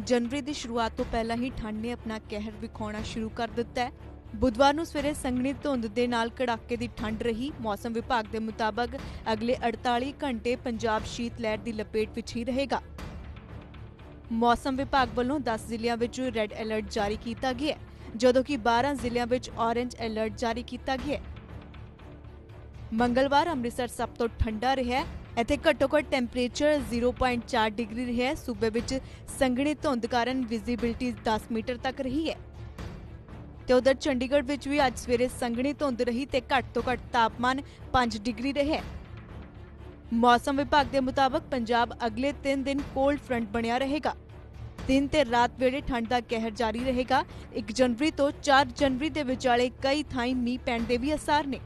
ਜਨਵਰੀ ਦੀ ਸ਼ੁਰੂਆਤ ਤੋਂ ਪਹਿਲਾਂ ਹੀ ਠੰਡ ਨੇ ਆਪਣਾ ਕਹਿਰ ਵਿਖਾਉਣਾ ਸ਼ੁਰੂ ਕਰ ਦਿੱਤਾ ਹੈ। ਬੁੱਧਵਾਰ ਨੂੰ ਸਵੇਰੇ ਸੰਘਣੀ ਧੁੰਦ ਦੇ ਨਾਲ ਕੜਾਕੇ ਦੀ ਠੰਡ ਰਹੀ। ਮੌਸਮ ਵਿਭਾਗ ਦੇ ਮੁਤਾਬਕ ਅਗਲੇ 48 ਘੰਟੇ ਪੰਜਾਬ ਸ਼ੀਤ ਲਹਿਰ ਦੀ ਲਪੇਟ ਵਿੱਚ ਹੀ ਰਹੇਗਾ। ਮੌਸਮ ਵਿਭਾਗ ਵੱਲੋਂ 10 ਜ਼ਿਲ੍ਹਿਆਂ ਵਿੱਚ ਰੈੱਡ ਅਲਰਟ ਜਾਰੀ ਕੀਤਾ ਗਿਆ ਹੈ, ਜਦੋਂ ਕਿ 12 ਜ਼ਿਲ੍ਹਿਆਂ ਵਿੱਚ ਔਰੇਂਜ ਅਲਰਟ ਜਾਰੀ ਕੀਤਾ ਗਿਆ ਹੈ। ਮੰਗਲਵਾਰ ਅੰਮ੍ਰਿਤਸਰ ਸਭ ਤੋਂ ਠੰਡਾ ਰਿਹਾ ਇੱਥੇ ਘੱਟੋ-ਘੱਟ ਟੈਂਪਰੇਚਰ 0.4 ਡਿਗਰੀ ਰਿਹਾ ਸੂਬੇ ਵਿੱਚ ਸੰਘਣੀ ਧੁੰਦ ਕਾਰਨ ਵਿਜ਼ਿਬਿਲਟੀ 10 ਮੀਟਰ ਤੱਕ ਰਹੀ ਹੈ। ਤੇ ਉਧਰ ਚੰਡੀਗੜ੍ਹ ਵਿੱਚ ਵੀ ਅੱਜ ਸਵੇਰੇ ਸੰਘਣੀ ਧੁੰਦ ਰਹੀ ਤੇ ਘੱਟ ਤੋਂ ਘੱਟ ਤਾਪਮਾਨ 5 ਡਿਗਰੀ ਰਿਹਾ ਮੌਸਮ ਵਿਭਾਗ ਦੇ ਮੁਤਾਬਕ ਪੰਜਾਬ ਅਗਲੇ 3 ਦਿਨ ਕੋਲਡ ਫਰੰਟ ਬਣਿਆ ਰਹੇਗਾ। ਦਿਨ ਤੇ ਰਾਤ ਵੇਲੇ ਠੰਡ ਦਾ ਕਹਿਰ ਜਾਰੀ ਰਹੇਗਾ। 1 ਜਨਵਰੀ ਤੋਂ 4 ਜਨਵਰੀ ਦੇ ਵਿਚਾਲੇ ਕਈ ਥਾਈਂ ਮੀਂਹ ਪੈਣ ਦੇ ਵੀ ਅਸਾਰ ਨੇ।